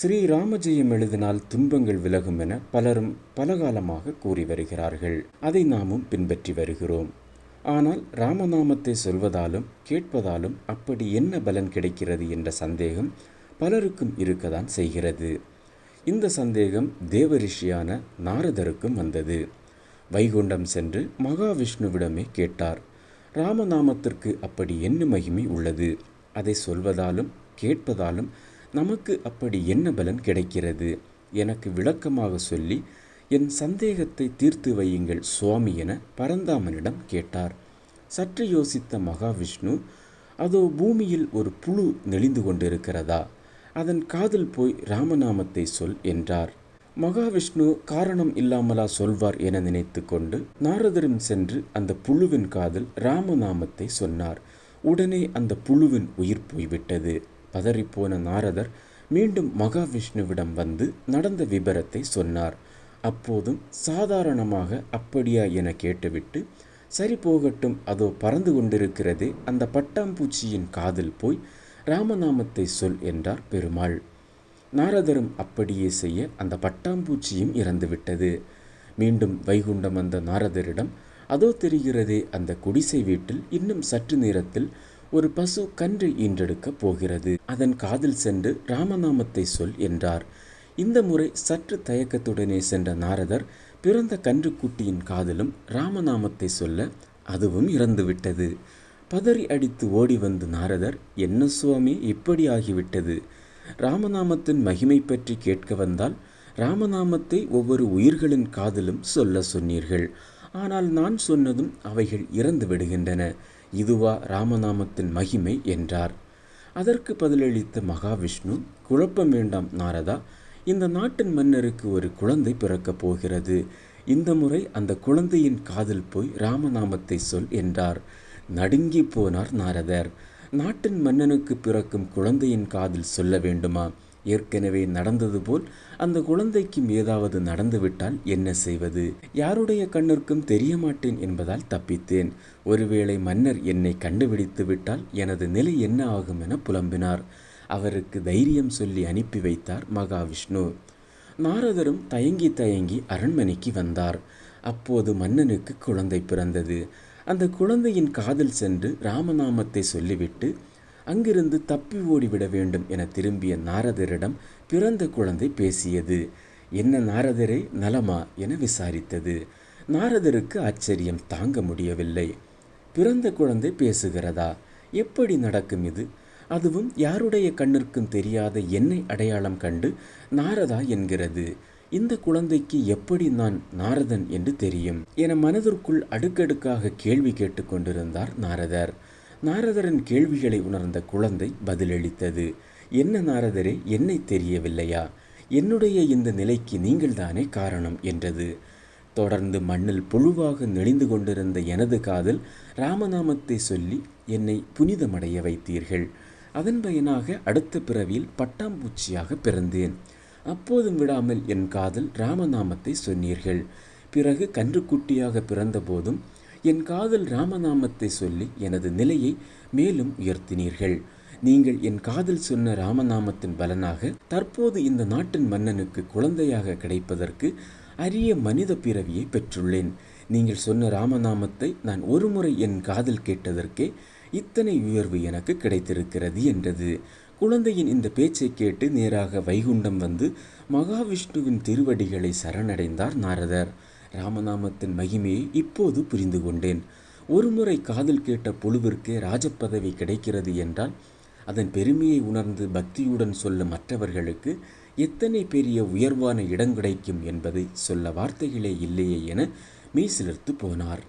ஸ்ரீராமஜெயம் எழுதினால் துன்பங்கள் விலகும் என பலரும் பலகாலமாக கூறி வருகிறார்கள். அதை நாமும் பின்பற்றி வருகிறோம். ஆனால் ராமநாமத்தை சொல்வதாலும் கேட்பதாலும் அப்படி என்ன பலன் கிடைக்கிறது என்ற சந்தேகம் பலருக்கும் இருக்கதான் செய்கிறது. இந்த சந்தேகம் தேவரிஷியான நாரதருக்கும் வந்தது. வைகுண்டம் சென்று மகாவிஷ்ணுவிடமே கேட்டார். ராமநாமத்திற்கு அப்படி என்ன மகிமை உள்ளது? அதை சொல்வதாலும் கேட்பதாலும் நமக்கு அப்படி என்ன பலன் கிடைக்கிறது? எனக்கு விளக்கமாக சொல்லி என் சந்தேகத்தை தீர்த்து வையுங்கள் சுவாமி என பரந்தாமனிடம் கேட்டார். சற்று யோசித்த மகாவிஷ்ணு அதோ பூமியில் ஒரு புழு நெளிந்து கொண்டிருக்கிறதா? அதன் காதில் போய் ராமநாமத்தை சொல் என்றார். மகாவிஷ்ணு காரணம் இல்லாமலா சொல்வார் என நினைத்து கொண்டு நாரதரும் சென்று அந்த புழுவின் காதில் ராமநாமத்தை சொன்னார். உடனே அந்த புழுவின் உயிர் போய்விட்டது. பதறிப்போன நாரதர் மீண்டும் மகாவிஷ்ணுவிடம் வந்து நடந்த விபரத்தை சொன்னார். அப்போதும் சாதாரணமாக அப்படியா என கேட்டுவிட்டு சரி போகட்டும் அதோ பறந்து கொண்டிருக்கிறதே அந்த பட்டாம்பூச்சியின் காதில் போய் ராமநாமத்தை சொல் என்றார் பெருமாள். நாரதரும் அப்படியே செய்ய அந்த பட்டாம்பூச்சியும் இறந்துவிட்டது. மீண்டும் வைகுண்டம் வந்த நாரதரிடம் அதோ தெரிகிறதே அந்த குடிசை வீட்டில் இன்னும் சற்று நேரத்தில் ஒரு பசு கன்று ஈன்றெடுக்கப் போகிறது. அதன் காதில் சென்று ராமநாமத்தை சொல் என்றார். இந்த முறை சற்று தயக்கத்துடனே சென்ற நாரதர் பிறந்த கன்றுக்குட்டியின் காதிலும் ராமநாமத்தை சொல்ல அதுவும் இறந்துவிட்டது. பதறி அடித்து ஓடி வந்து நாரதர் என்ன சுவாமி இப்படி ஆகிவிட்டது? ராமநாமத்தின் மகிமை பற்றி கேட்க வந்தால் ராமநாமத்தை ஒவ்வொரு உயிர்களின் காதிலும் சொல்ல சொன்னீர்கள். ஆனால் நான் சொன்னதும் அவைகள் இறந்து விடுகின்றன இதுவா ராமநாமத்தின் மகிமை என்றார். அதற்கு பதிலளித்த மகாவிஷ்ணு குழப்பம் வேண்டாம் நாரதா இந்த நாட்டின் மன்னருக்கு ஒரு குழந்தை பிறக்கப் போகிறது. இந்த முறை அந்த குழந்தையின் காதில் போய் ராமநாமத்தை சொல் என்றார். நடுங்கி போனார் நாரதர். நாட்டின் மன்னனுக்கு பிறக்கும் குழந்தையின் காதில் சொல்ல வேண்டுமா? ஏற்கனவே நடந்தது போல் அந்த குழந்தைக்கும் ஏதாவது நடந்துவிட்டால் என்ன செய்வது? யாருடைய கண்ணிற்கும் தெரிய மாட்டேன் என்பதால் தப்பித்தேன். ஒருவேளை மன்னர் என்னை கண்டுபிடித்து விட்டால் எனது நிலை என்ன ஆகும் என புலம்பினார். அவருக்கு தைரியம் சொல்லி அனுப்பி வைத்தார் மகாவிஷ்ணு. நாரதரும் தயங்கி தயங்கி அரண்மனைக்கு வந்தார். அப்போது மன்னனுக்கு குழந்தை பிறந்தது. அந்த குழந்தையின் காதில் சென்று ராமநாமத்தை சொல்லிவிட்டு அங்கிருந்து தப்பி ஓடிவிட வேண்டும் என திரும்பிய நாரதரிடம் பிறந்த குழந்தை பேசியது. என்ன நாரதரே நலமா? என விசாரித்தது. நாரதருக்கு ஆச்சரியம் தாங்க முடியவில்லை. பிறந்த குழந்தை பேசுகிறதா? எப்படி நடக்கும் இது? அதுவும் யாருடைய கண்ணிற்கும் தெரியாத என்னை அடையாளம் கண்டு நாரதா என்கிறது. இந்த குழந்தைக்கு எப்படி நான் நாரதன் என்று தெரியும்? என மனதிற்குள் அடுக்கடுக்காக கேள்வி கேட்டுக்கொண்டிருந்தார் நாரதர். நாரதரின் கேள்விகளை உணர்ந்த குழந்தை பதிலளித்தது. என்ன நாரதரே என்னை தெரியவில்லையா? என்னுடைய இந்த நிலைக்கு நீங்கள்தானே காரணம்? என்றது. தொடர்ந்து மண்ணில் புழுவாக நெளிந்து கொண்டிருந்த எனது காதல் ராமநாமத்தை சொல்லி என்னை புனிதமடைய வைத்தீர்கள். அதன் பயனாக அடுத்த பிறவியில் பட்டாம்பூச்சியாக பிறந்தேன். அப்போதும் விடாமல் என் காதல் ராமநாமத்தை சொன்னீர்கள். பிறகு கன்றுக்குட்டியாக பிறந்தபோதும் என் காதல் ராமநாமத்தை சொல்லி எனது நிலையை மேலும் உயர்த்தினீர்கள். நீங்கள் என் காதல் சொன்ன ராமநாமத்தின் பலனாக தற்போது இந்த நாட்டின் மன்னனுக்கு குழந்தையாக கிடைப்பதற்கு அரிய மனித பிறவியை பெற்றுள்ளேன். நீங்கள் சொன்ன ராமநாமத்தை நான் ஒருமுறை என் காதல் கேட்டதற்கே இத்தனை உயர்வு எனக்கு கிடைத்திருக்கிறது என்றது. குழந்தையின் இந்த பேச்சை கேட்டு நேராக வைகுண்டம் வந்து மகாவிஷ்ணுவின் திருவடிகளை சரணடைந்தார் நாரதர். ராமநாமத்தின் மகிமையை இப்போது புரிந்து கொண்டேன். ஒருமுறை காதல் கேட்ட பொழுவிற்கே ராஜப்பதவி கிடைக்கிறது என்றால் அதன் பெருமையை உணர்ந்து பக்தியுடன் சொல்லும் மற்றவர்களுக்கு எத்தனை பெரிய உயர்வான இடம் கிடைக்கும் என்பதை சொல்ல வார்த்தைகளே இல்லையே என மெய்சிலிர்த்து போனார்.